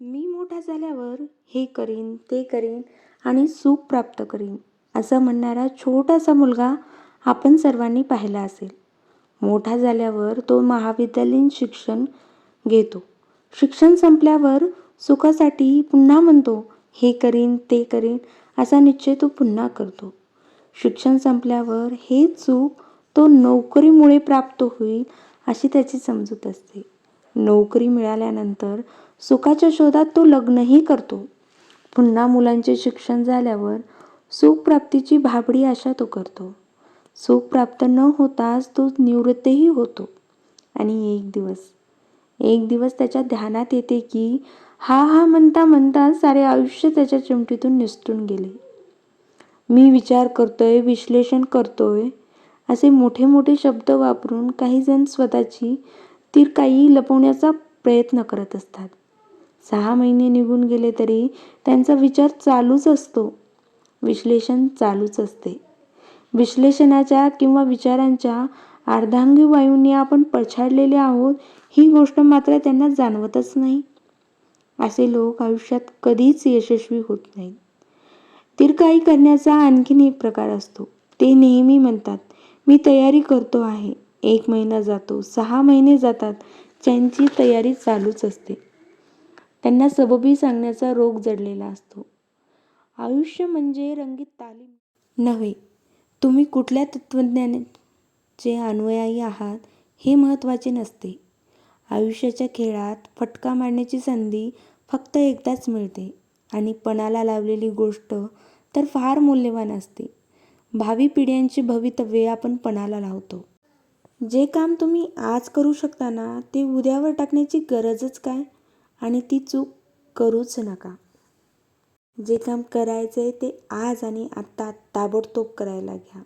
मी मोठा झाल्यावर हे करीन ते करीन आणि सुख प्राप्त करीन असं म्हणणारा छोटासा मुलगा आपण सर्वांनी पाहिला असेल. मोठा झाल्यावर तो महाविद्यालयीन शिक्षण घेतो. शिक्षण संपल्यावर सुखासाठी पुन्हा म्हणतो हे करीन ते करीन असा निश्चय तो पुन्हा करतो. शिक्षण संपल्यावर हे चूक तो नोकरीमुळे प्राप्त होईल अशी त्याची समजूत असते. नोकरी मिळाल्यानंतर सुखाच्या शोधात तो लग्नही करतो. पुन्हा मुलांचे शिक्षण झाल्यावर सुखप्राप्तीची भाबडी आशा तो करतो. सुख प्राप्त न होताच तो निवृत्तही होतो. आणि एक दिवस एक दिवस त्याच्या ध्यानात येते की हा हा म्हणता म्हणता सारे आयुष्य त्याच्या चिमटीतून निसटून गेले. मी विचार करतोय विश्लेषण करतोय असे मोठे मोठे शब्द वापरून काही जण स्वतःची काही लपवण्याचा प्रयत्न करत असतात. सहा महिने निघून गेले तरी त्यांचा विचार चालूच असतो. विश्लेषण चालूच असते. विश्लेषणाच्या किंवा विचारांच्या अर्धांगी वायूंनी आपण पछाडलेले आहोत ही गोष्ट मात्र त्यांना जाणवतच नाही. असे लोक आयुष्यात कधीच यशस्वी होत नाहीत. तीर्काई करण्याचा आणखीन एक प्रकार असतो. ते नेहमी म्हणतात मी तयारी करतो आहे. एक महिना जातो सहा महिने जातात. त्यांची तयारी चालूच असते. त्यांना सबबी सांगण्याचा रोग जडलेला असतो. आयुष्य म्हणजे रंगीत तालीम. नव्हे तुम्ही कुठल्या तत्त्वज्ञानाचे अनुयायी आहात हे महत्त्वाचे नसते. आयुष्याच्या खेळात फटका मारण्याची संधी फक्त एकदाच मिळते आणि पणाला लावलेली गोष्ट तर फार मौल्यवान असते. भावी पिढ्यांचे भवितव्य आपण पणाला लावतो. जे काम तुम्ही आज करू शकता ना ते उद्यावर टाकण्याची गरजच काय? आणि ती चूक करूच नका. जे काम करायचं आहे ते आज आणि आत्ता ताबडतोब करायला घ्या.